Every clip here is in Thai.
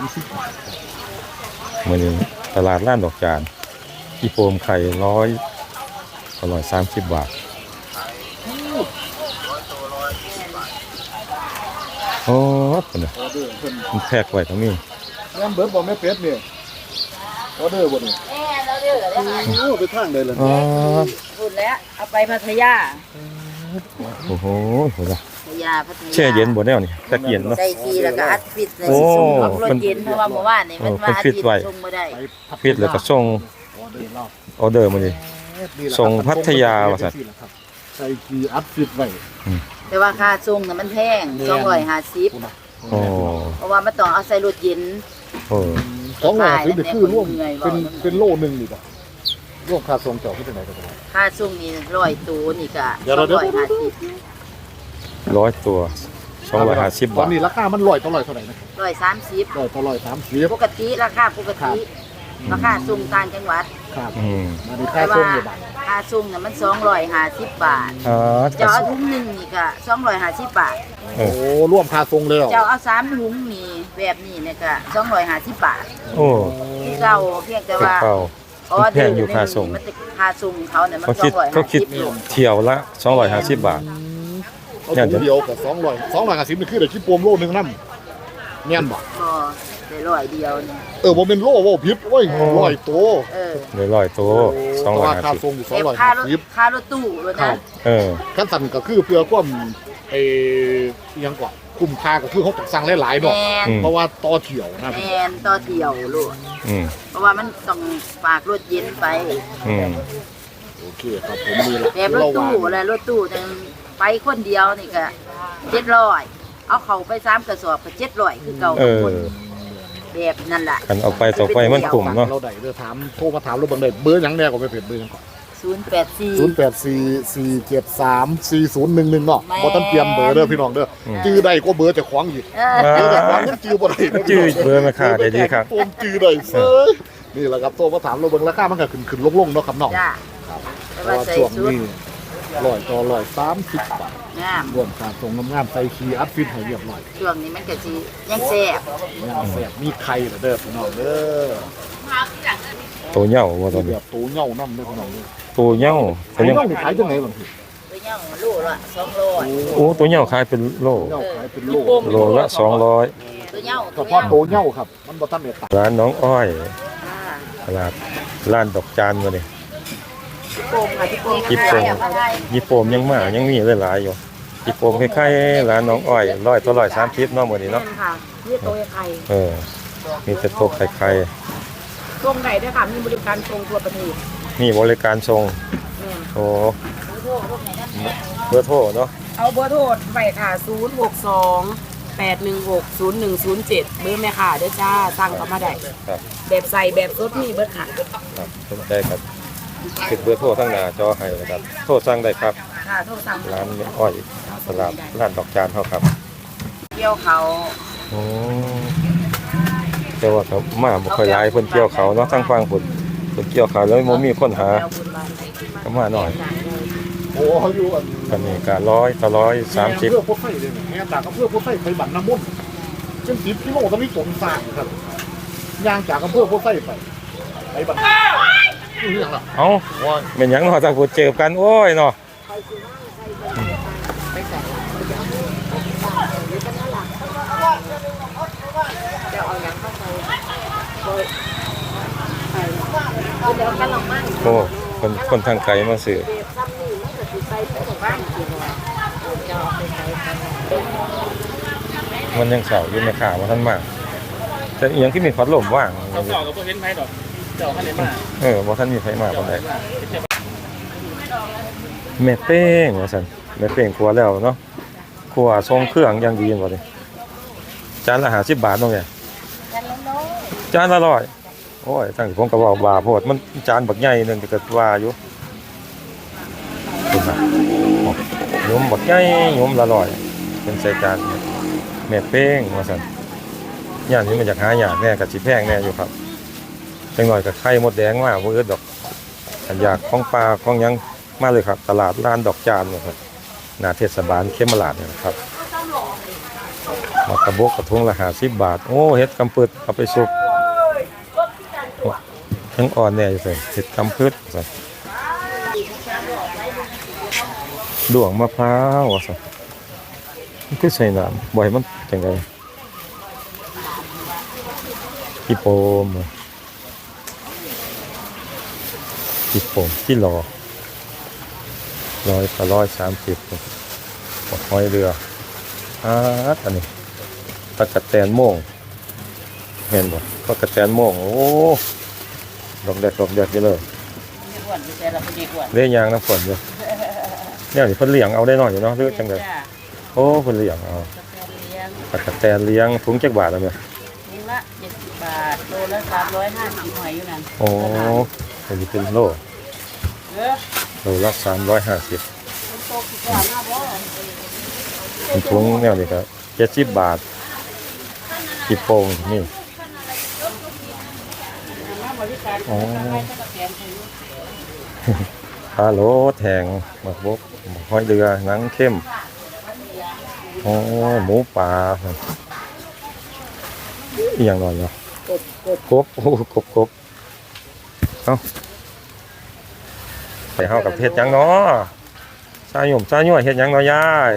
ามสิบบาทมื้อนี้ตลาดร้านดอกจานอีโฟมไข่ร้อยร้อยสามสิบบาทโอ้คนน่ะออเดอร์เพิ่นมันแพ็กไว้ตรงนี้แม่นเบิร์ดบอกแม่เป็ดเนี่ยออเดอร์บ่นี่แม่เราเด้อเลยค่ะโอ้ไปทางใดล่ะอ๋อพูดแล้วเอาไปพัทยา โอ้โหโหล่ะพัทยาพัทยาแช่เย็นบ่แนวนี่แพ็กเย็นเนาะ ใส่ทีแล้วก็อัดฟิตในโอ้ส่งออกรถเย็นเพราะว่าเมื่อวานนี่มันเออว่าเพิ่นฟิตไว้ส่งบ่ได้ไปพัทยาฟิตแล้วก็ส่งออเดอร์เราออเดอร์มาดินี่แหละครับส่งพัทยาว่าซั่นใส่กีอัดฟิตไว้แต่ว่าค่าส่งน่ะมันแพงแม่น250คุณน่ะโอ้เพราะว่ามันต้องเอาใส่รถเย็นโอ้สองร้อยสิบนี่คือร่วมเหนื่อยบ่เป็นเป็นโลหนึงนี่ป่ะ ร่วมค่าส่งเจ้าที่ไหนก็ได้ค่าส่งนี่100ตัวนี่ก็เดี๋ยวเราเดี๋ยว250ร้อยตัวสองร้อยห้าสิบตบาอนท นี้ราคามันร้อยต่อร้อยเท่าไหร่นะ130ร้อยต่อร้อยสามสิบปกติราคาปกติราคาส่งต่างจังหวัดครับอืมอันนี้แต่ค่าส่งว่าเนี่ยบาทค่าส่งน่ะมัน250บาท อ๋อเจ้าเอาถุงหนึงนี่ก็250บาทเอโอ้อร่วมค่าส่งแล้วเจ้าเอาสามถุงนี่แบบนี้เนี่ยก็สองร้อยห้าสิบบาทโอ้ที่เก่าเพียงแต่กระว่าเป๋า เพราะว่าแพงอยู่ค่าส่ง มันจะค่าส่งเขาเนี่ยมันเขาสอคิดงร้อยเขาห้าคิดสิบเที่ยวละสองร้อยห้าสิบบาท เอาเนี่ยถุงเดียวกับสองร้อยสองร้อยห้าสิบนี่คือเดี๋ยวคิดปวมโลหนึงนั่นเงี้ยนบ่ก็ได้ร้อยเดียวเนี่ยเออบ่เป็นโลว่าผิดเว้ยโอ้ร้อยตัวเออเลยร้อยตัวสองร้อยราห้าคาสิบส่งอยู่สองเก็บร้อยค่าห้ารถสิบค่ารถตู้ด้วยครันะบเออขั้นสั่นก็คือเพื่อความ ไอ้อิหยังกว่าคุ้มค่าก็คือเขาต้องสั่งหลายๆแมดอกนอืม เพราะว่าต่อเที่ยวนะแมนต่อเที่ยวลูกอืมเพราะว่ามันต้องฝากรถเย็นไปอืมโอเคครับผมมีละแบบรถตู้อะไรรถตู้จังไปคนเดียวนี่ก็เจ็ดร้อยเอาเขาไปสามกระสอบก็เจ็ดร้อยคือเก่าเออคนแบบนั่นแหละกันเอาไปต่อไปมันกลุ่มเนาะเราได้เด้อถามโทรมาถามเราเบางได้เบอร์หยังแน่ก็ไปเพจเบอร์หยังก่อน ศูนย์แปดสี่ ศูนย์แปดสี่สี่เจ็ดสามสี่ศูนย์หนึ่งหนึ่งเนาะแม่บ่ต้องเตรียมเบอร์เด้อพี่น้องเด้ออจื้อได้ก็เบอร์เจะคว้าของอีกเอออ่าเบอร์เจะคว้าของยังจื้อบ่ได้จื้อเบอร์แม่ค้าได้ดีครับโอนจื้อได้เซ้ยนี่แหละครับโทรมาถามเราเบิ่งราคามันก็ขึ้นขึ้นลงๆเนาะครับน้องจ้าครับแต่เพว่าราะว่าใส่ช่วงชุดนี้ร้อยต่อร้อยสามสิบบาทงามรวมการส่งน้ำงานใส่คีย์อัดฟิตให้เรียบร้อยช่วงนี้มันก็สิยังแซ่บงานแสบมีไข่เหรอเด้อพี่น้องเด้อตัวเหย้าว่าตอนแบนี้บตูเหง่าน้ำเด้อพี่น้องเด้อ ตัวเหย้าตัไข่วเหย้าน้องนี่ขายจังไหนบางทีตัวย่างลูกละสองร้อยโอ้ตัวเหย้าขายเป็นโลเหง่าขายเป็นโลโลละสองร้อยตัวย่างเฉพาะโตเหง่าครับ มันบ่ทันได้ตัดร้านน้องอ้อยอ่าตลาดร้านดอกจานมาเนี่ยที่โป่งค่ะที่โป่งที่โป่งญี่ปุ่มยังมายังมีหลายๆอยู่ญี่ปุ่มคล้ายๆร้านน้องอ้อยร้อยตัวร้อยสามสิบเนาะหมดนี้เนาะค่ะนี่ตัวไข่เออมีแต่ตัวไข่ส่งไก่ด้วยค่ะมีบริการส่งทั่วประเทศ ๆมีบริการส่งโอ้เบอร์โทรเนาะเอาเบอร์โทรไปค่ะ0 6 2 8 1 6 0 1 0 7เบอร์แม่ค่ะเด้อจ้าสั่งเข้ามาได้ครับแบบใส่แบบสดมีเบิร์ดค่ะครับสนใจครับติดเบอร์โทรทั้งหน้าจอให้นะครับ โทรสั่งได้ครับค่ะโทรสั่งร้านน้องอ้อยตลาดร้านดอกจานเขาครับเกี่ยวเขาโอ้แต่ว่าเขามาบ่ค่อยหลายเพิ่นเกี่ยวเขาเนาะทั้งฟังเพิ่ นเพิ่นเกี่ยวเขาแล้วบ่มีคนหาแล้วบุญบานก็มาหน่อยโอ้เขาอยู่อันตอนนี้ก็ร้อยต่อร้อยสามสิบเพื่อพวกไฟเลยเนี่ยแง่จากอำเภอพวกไฟไปบันน้ำมุ่นเช่นสิบกิโลตอนนี้สงสารครับย่างจากอำเภอพวกไฟไปไปบันนี่อย่างละเอ้าเป็นหยังเนาะถ้าพูดเจอกันโอ้ยเนาะ เดี๋ยวกันลองมั่งโอ้คนคนทางไกลมาซื้อมันยังเสาอยู่ในขาว่าท่านมาก แต่อีหยังที่มีพัดลมว่างเจ้ากับพวกเห็นไหมดอกเจ้าขันเลยมาเออว่าท่านมีไฟมาปานใดแม่เป้งว่าซั่นแม่เป้งครัวแล้วเนาะครัวทรงเครื่องอย่างดีบ่ดิจานละ50บาทเนาะแม่จานละร้อย โอ้ยตั้งที่ผมก็เว้าบาโพดมันจานบักใหญ่หนึงก็ว่าอยู่คุณนะยมบักใหญ่ยมละร้อย เป็นใส่จานแม่เป้งว่าซั่นย่านนี้มันอยากหาอยากแน่ก็สิแพงแน่อยู่ครับจังหน่อยกับไข่มดแดงมาบ่อึดดอกอยากของปลาของยังมาเลยครับ ตลาดร้านดอกจานเนี่ยครับนาเทศบาลเข้มราชเนี่ยนะครับมักระบกกระทงละหาสิบบาท โอ้เฮ็ดกำปึดเอาไปซุปโอ้ ยังอ่อนแน่อยู่เลยเฮ็ดกำปึดสิดวงมะพร้าวว่าสิมันคือใส่น้ำบ่อยมันจังไงอีโปมอะอีโปมที่รอร้อยกับร้อยสามสิบหอยเรืออาอันนี้ตะกะแตนโม่งเห็นบ่ตะกะแตนโม่งโอ้ ดอกแดกดอกแดกไปเลยมีอ้วนอยู่แต่ละคนดีกว่าเลี้ยงยางน้ำฝนอยู่เนี่ยนี่เพิ่นเลี้ยงเอาได้หน่อยอยู่เนาะหรือจังไดจ้าโอ้เพิ่นเลี้ยงเอากาแฟเลี้ยงตะกะแตนเลี้ยงถุงจักบาทแล้วเนี่ยถุงละเจ็ดสิบบาทโลละสามร้อยห้าสิบหอยอยู่นั่นโอ้อันนี้เป็นโลเออโลละ350โตกี่กว่าหน้าบ่เป็นถุงแนวนี้ก็70บาทกี่โป่งนี่มา บริการอ๋อให้ตะกะแตนให้อยู่ปลาโหลแทงหมักบกหมักหอยเรือหนังเข้มโอ้หมูป่าอหย่างนอนเนาะกบโอ้กบกบเอ้าไปเฮากับเฮ็ดหยังเนาะซาหยุ่มซาหยั่วเฮ็ดหยังเนาะยาย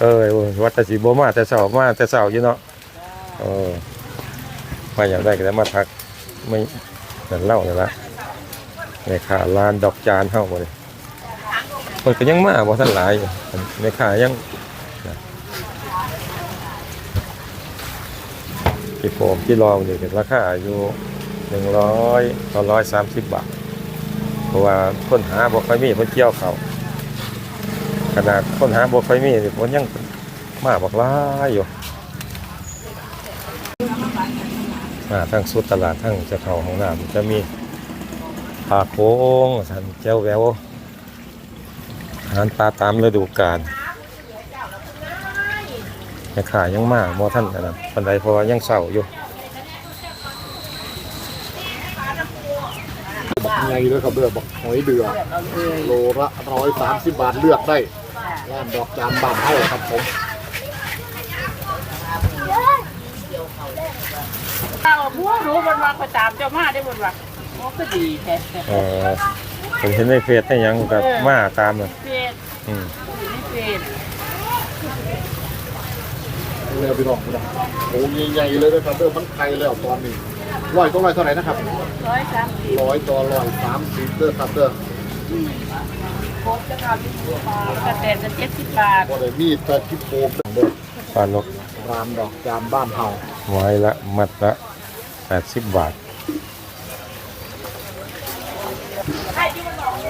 เอ้ยโอ้ยว่าแต่สิบ่มาแต่เช้ามาแต่เช้าอยู่เนาะเออ มาอยากได้ก็ได้มาทักไม่นั่นเล่าเลยละแม่ค้าลานดอกจานเฮาบ่เลยเพิ่นก็ยังมาบ่ทันหลายอยู่แม่ค้ายังนะที่ผมที่ลองนี่ก็ราคาอยู่100ต่อ130บบาท เพราะว่าคนหาบ่ค่อยมีเพิ่นเกี่ยวเขาขนาดคนหาบ่ค่อยมีนี่เพิ่นยังมาบักหลายอยู่มา ทั้งสุดตลาดทั้งจะเข้าห้องน้ำจะมีปลาโค้งสันแก้วแววอาหารปลาตามฤดูกาลแม่ขายยังมาบ่ท่านอันนั้นปานใดเพราะว่ายังเศร้าอยู่บักไงเลยครับเดือบักหอยเดือโลละร้อยสามสิบบาทเลือกได้ร้านดอกจานบานเท่าครับผม เอาผู้รู้บนว่าเขาตามเจ้ามาได้บนว่าโอ้ก็ดีแท้เออผมเห็นในเฟซให้ยังกับมาตามเลยเฟซอืมอยู่ในเฟซเลยพี่น้องพี่น้องโอ้ใหญ่ๆเลยนะครับเดือมันไทยแล้วตอนนี้ร้อยต้องร้อยเท่าไหร่นะครับร้อยสามสิบร้อยต่อร้อยสามสิบเด้อครับเด้อโคกจะทำเป็นปลากระแตนจะเจ็ดสิบบาทก็ได้มีแต่คิดโฟมเด้อปลานกร้านดอกจานบ้านเฮาไว้ละมัดละ แปดสิบบาท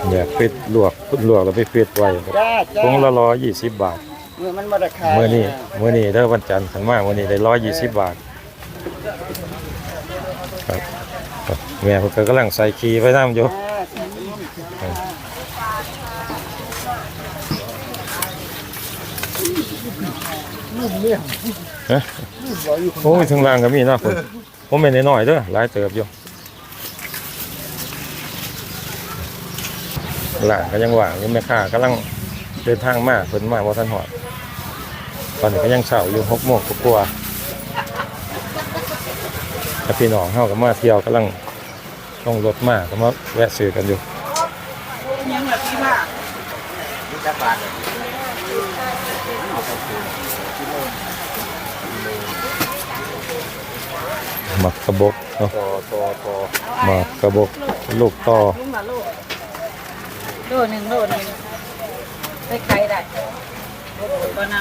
เนี่ยฟิตลวกลวกแล้วไปฟิตไว้จ้าจ้าคงละร้อยยี่สิบบาทมือมันมาราคาเมื่อนี้เมื่อนี้เด้อวันจันทร์ขันมาเมื่อนี้ได้ร้อยยี่สิบบาทครับครับแม่เพิ่นก็กำลังใส่คีย์ไว้น้ำอยู่จ้านุ่มเนี่ยฮะนุ่มร้อยอยู่ข้างโอ้ยถึงล่างก็มีเนาะผม ผมเป็นน้อยๆเด้อหลายเติบอยู่หลางก็ยังว่างอยู่แม่ค้ากำลังเดินทางมาเพิ่นมาบ่ทันฮอดตอนนี้ก็ยังเช้าอยู่6โมงกว่าๆแต่พี่น้องเฮาก็มาเที่ยวกำลังลงรถมาก็มาแวะซื้อกันอยู่ยังแบบนี้ค่ะ หมักกระบกเนาะต่อต่อต่อหมักกระบกลูกต่อลุงมาลูกโลหนึ่งโลหนึ่งไปไกลได้ก็น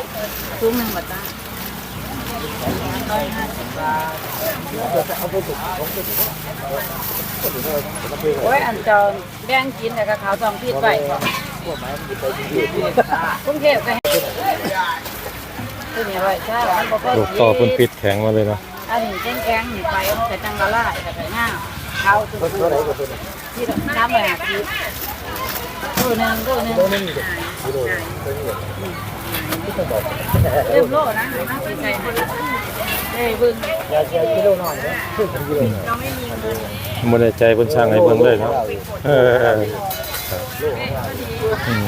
ำซุ้มหนึ่งบาทจ้าร้อยห้าสิบบาทโอ้ยอันจองแบ่งกินแต่กับขาวทองพิษไปกรุงเทพก็ให้ตัวนี้ไว้ใช่มันบ่ค่อยลูกต่อเพิ่นปิดแข็งมาเลยเนาะ อันนี้แข็งๆนี่ไปมันจะจังละลายแต่ไปง่ายเขาตัวที่น้ำแบบนี้ตัวหนึ่งตัวหนึ่งเต็มโลนะน่าสนใจเฮ้ยบึ้งอย่าเชียร์กิโลหน่อยนะเราไม่มีเงินบ่ได้ใจเพิ่นสร้างให้เบิ่งเลยเนาะเอออืม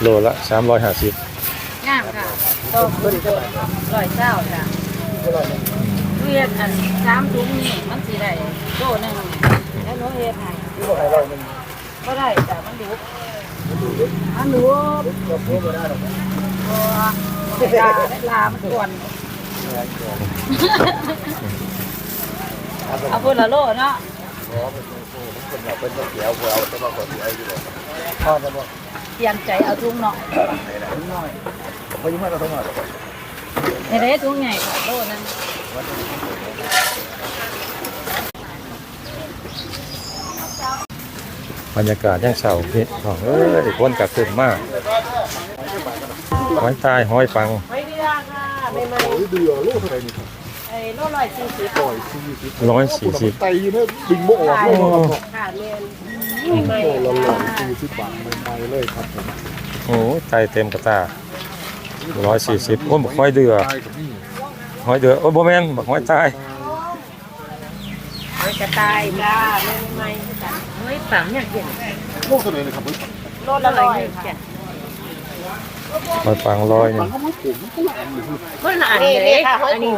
โลละสามร้อยห้าสิบงามค่ะโตขึ้นเกินร้อยเจ้าจ้ะ เวียดอันสามถุงนี่มันสิได้โตหนึ่งแล้วหนูเฮ็ดให้ที่บ่ให้ร้อยหนึงก็ได้แต่มันดุมันดุก็พูดบ่ได้หรอกเวลาเวลามันกวนเอาพูดละโลเนาะพ่อจะบอกเตรียมใจเอาถุงเนาะไปยุ่งให้เราทั้งหมด ในได้ถุงใหญ่ค่ะโลนึงบรรยากาศยังเศร้าพี่น้องเอ้ยคนกัขึ้นมากหอยตายหอยปังไม่เดือค่ะไม่ไม่โอ้ยเดือลูกเท่าไรนี่ครับไอ้โลร้อยสี่สิบร้อยสี่สิบร้อยสี่สิบไตเนี่ยบิงโมออกเลยครับค่ะเรียนโอ้ละร้อยสี่สิบบาทใหม่ๆเลยครับผมโอ้ยไตเต็มกระตา ร้อยสี่สิบโอ้บอกห้อยเดือห้อยเดือโอ้ยบ่แมนบอกห้อยตายไอ้กระตายจ้าไม่ไม่จ้ะเฮ้ยฝังเนี่ยเก่งลูกเท่าไหร่นี่ครับโลละร้อยค่ยห้อยฝังร้อยหนึมันงก็ไม่ผมก็หลังเลยครับคนละอันเลยอันนี้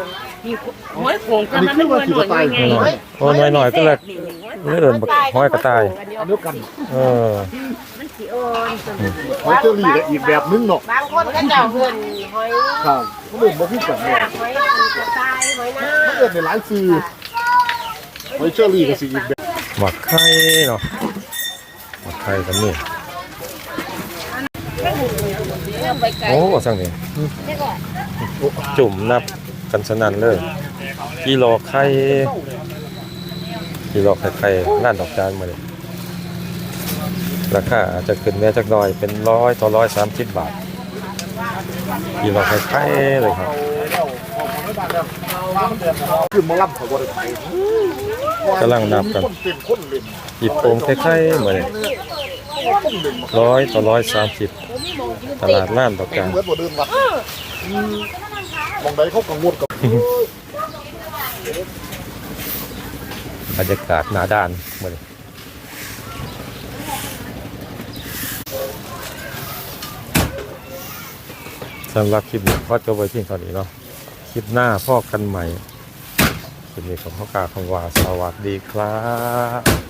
มี หอยโขงอันนี้คือว่าสีตายหน่อยโอ้ยหน่อยๆก็เลยนี่เอิ้นบอกหอยกระต่ายอันเดียวกันเออมันสีอ่อนหอยเจอรี่ก็อีกแบบนึงเนาะบางคนก็เจ้าเงินหอยครับก็เลยมาพูดกันเนี่ยหอยกระต่ายหอยน้ถ้าเกิดในร้านซื้อหอยเชอรี่ก็สีอีกแบบหมักไข่เนาะหมักไข่กันนี่ำไปไกลโอ้สั่งนี่จุ่มนับกันสนั่นเลย กิโลไข่กิโลไข่ไข่ล้านดอกจานมาเลยราคาอาจจะขึ้นแม่จักหน่อยเป็นร้อยต่อร้อยสามสิบบาทกิโลไข่ไข่เลยครับคือมาล่ำเขาบริไทยกำลังนับกันหยิบโป่งไข่ไข่มาเลยคนเล่นร้อยต่อร้อยสามสิบตลาดล้านดอกจานมอนบ่เดินมองใดเขากังวลกับ บรรยากาศหน้าด้านมาเลยสำหรับคลิปนี้ก็จบไว้เพียงเท่านี้เนาะคลิปหน้าพ่อกันใหม่คลิปนี้ขอขอกาวคำว่าสวัสดีครับ